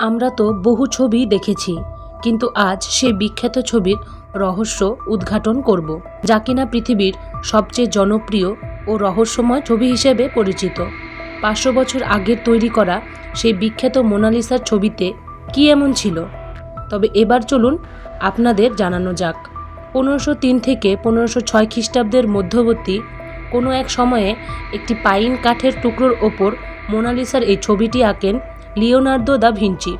আমরা তো বহু ছবি দেখেছি, কিন্তু আজ সেই বিখ্যাত ছবির রহস্য উদ্ঘাটন করব, যা কিনা পৃথিবীর সবচেয়ে জনপ্রিয় ও রহস্যময় ছবি হিসেবে পরিচিত। পাঁচশো বছর আগের তৈরি করা সেই বিখ্যাত মোনালিসার ছবিতে কী এমন ছিল? তবে এবার চলুন আপনাদের জানানো যাক। পনেরোশো তিন থেকে পনেরোশো ছয় খ্রিস্টাব্দের মধ্যবর্তী কোনো এক সময়ে একটি পাইন কাঠের টুকরোর ওপর মোনালিসার এই ছবিটি আঁকেন লিওনার্দো দা ভিঞ্চি।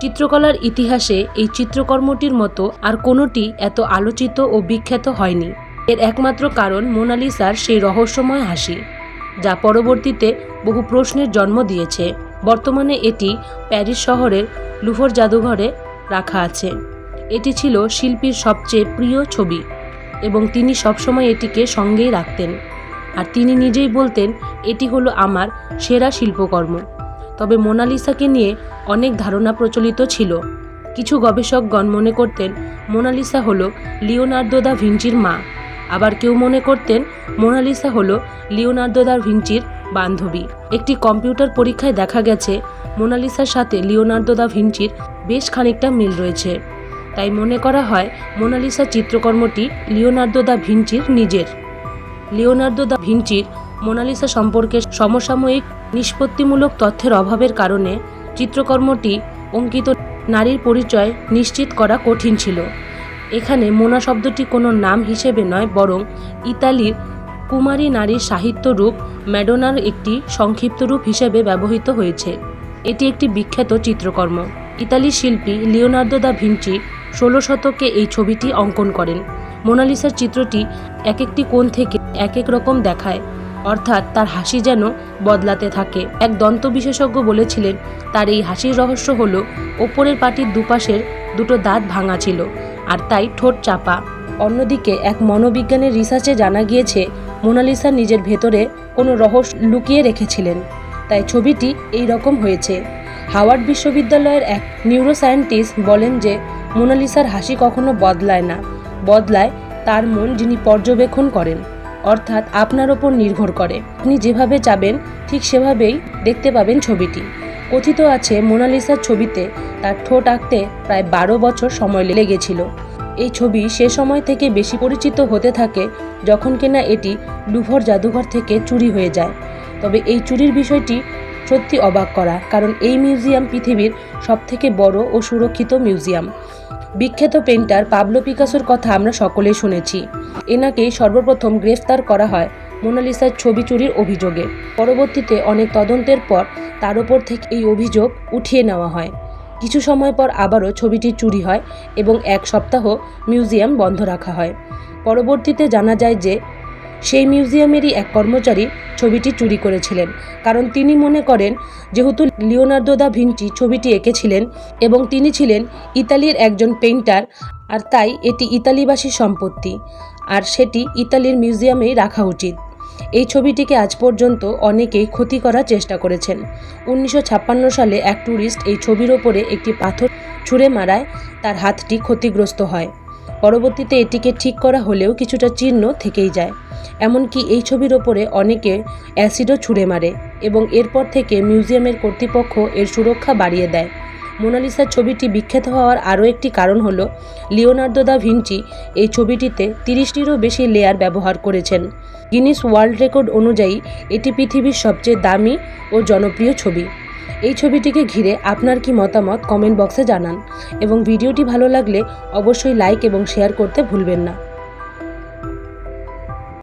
চিত্রকলার ইতিহাসে এই চিত্রকর্মটির মতো আর কোনোটি এত আলোচিত ও বিখ্যাত হয়নি। এর একমাত্র কারণ মোনালিসার সেই রহস্যময় হাসি, যা পরবর্তীতে বহু প্রশ্নের জন্ম দিয়েছে। বর্তমানে এটি প্যারিস শহরের লুভর জাদুঘরে রাখা আছে। এটি ছিল শিল্পীর সবচেয়ে প্রিয় ছবি এবং তিনি সবসময় এটিকে সঙ্গেই রাখতেন। আর তিনি নিজেই বলতেন, এটি হলো আমার সেরা শিল্পকর্ম। তবে মোনালিসাকে নিয়ে অনেক ধারণা প্রচলিত ছিল। কিছু গবেষকগণ মনে করতেন মোনালিসা হলো লিওনার্দো দা ভিঞ্চির মা। আবার কেউ মনে করতেন মোনালিসা হলো লিওনার্দো দা ভিঞ্চির বান্ধবী। একটি কম্পিউটার পরীক্ষায় দেখা গেছে, মোনালিসার সাথে লিওনার্দো দা ভিঞ্চির বেশ খানিকটা মিল রয়েছে। তাই মনে করা হয় মোনালিসা চিত্রকর্মটি লিওনার্দো দা ভিঞ্চির নিজের। লিওনার্দো দা ভিঞ্চির মোনালিসা সম্পর্কে সমসাময়িক নিষ্পত্তিমূলক তথ্যের অভাবের কারণে চিত্রকর্মটি অঙ্কিত নারীর পরিচয় নিশ্চিত করা কঠিন ছিল। এখানে মোনা শব্দটি কোনো নাম হিসেবে নয়, বরং ইতালির কুমারী নারীর সাহিত্য রূপ ম্যাডোনার একটি সংক্ষিপ্ত রূপ হিসেবে ব্যবহৃত হয়েছে। এটি একটি বিখ্যাত চিত্রকর্ম। ইতালির শিল্পী লিওনার্দো দা ভিঞ্চি ষোলো শতকে এই ছবিটি অঙ্কন করেন। মোনালিসার চিত্রটি এক একটি কোণ থেকে এক এক রকম দেখায়। অর্থাৎ তার হাসি যেন বদলাতে থাকে। এক দন্ত বিশেষজ্ঞ বলেছিলেন, তার এই হাসির রহস্য হলো, ওপরের পাটির দুপাশের দুটো দাঁত ভাঙা ছিল আর তাই ঠোঁট চাপা। অন্যদিকে এক মনোবিজ্ঞানের রিসার্চে জানা গিয়েছে, মোনালিসা নিজের ভেতরে কোনো রহস্য লুকিয়ে রেখেছিলেন। তাই ছবিটি এই রকম হয়েছে। হাওয়ার্ড বিশ্ববিদ্যালয়ের এক নিউরোসায়েন্টিস্ট বলেন যে, মোনালিসার হাসি কখনো বদলায় না। বদলায় তার মন যিনি পর্যবেক্ষণ করেন। অর্থাৎ আপনার ওপর নির্ভর করে। আপনি যেভাবে চাবেন, ঠিক সেভাবেই দেখতে পাবেন ছবিটি। কথিত আছে, মোনালিসার ছবিতে তার ঠোঁট আঁকতে প্রায় বারো বছর সময় লেগেছিল। এই ছবি সে সময় থেকে বেশি পরিচিত হতে থাকে যখন কিনা এটি লুভর জাদুঘর থেকে চুরি হয়ে যায়। তবে এই চুরির বিষয়টি সত্যি অবাক করা, কারণ এই মিউজিয়াম পৃথিবীর সবথেকে বড় ও সুরক্ষিত মিউজিয়াম। বিখ্যাত পেন্টার পাবলো পিকাসোর কথা আমরা সকলেই শুনেছি। এনাকেই সর্বপ্রথম গ্রেফতার করা হয় মোনালিসার ছবি চুরির অভিযোগে। পরবর্তীতে অনেক তদন্তের পর তার ওপর থেকে এই অভিযোগ উঠিয়ে নেওয়া হয়। কিছু সময় পর আবারও ছবিটি চুরি হয় এবং এক সপ্তাহ মিউজিয়াম বন্ধ রাখা হয়। পরবর্তীতে জানা যায় যে সেই মিউজিয়ামেরই এক কর্মচারী ছবিটি চুরি করেছিলেন। কারণ তিনি মনে করেন, যেহেতু লিওনার্দো দা ভিঞ্চি ছবিটি এঁকেছিলেন এবং তিনি ছিলেন ইতালির একজন পেইন্টার, আর তাই এটি ইতালিবাসী সম্পত্তি, আর সেটি ইতালির মিউজিয়ামেই রাখা উচিত। এই ছবিটিকে আজ পর্যন্ত অনেকেই ক্ষতি করার চেষ্টা করেছেন। উনিশশো ছাপ্পান্ন সালে এক ট্যুরিস্ট এই ছবির ওপরে একটি পাথর ছুঁড়ে মারায়, তার হাতটি ক্ষতিগ্রস্ত হয়। পরবর্তীতে এটিকে ঠিক করা হলেও কিছুটা চিহ্ন থেকেই যায়। এমনকি এই ছবির ওপরে অনেকে অ্যাসিডও ছুঁড়ে মারে এবং এরপর থেকে মিউজিয়ামের কর্তৃপক্ষ এর সুরক্ষা বাড়িয়ে দেয়। মোনালিসার ছবিটি বিখ্যাত হওয়ার আরও একটি কারণ হলো, লিওনার্দো দা ভিঞ্চি এই ছবিটিতে তিরিশটিরও বেশি লেয়ার ব্যবহার করেছেন। গিনিস ওয়ার্ল্ড রেকর্ড অনুযায়ী, এটি পৃথিবীর সবচেয়ে দামি ও জনপ্রিয় ছবি। এই ছবিটিকে ঘিরে আপনার কি মতামত কমেন্ট বক্সে জানান এবং ভিডিওটি ভালো লাগলে অবশ্যই লাইক এবং শেয়ার করতে ভুলবেন না।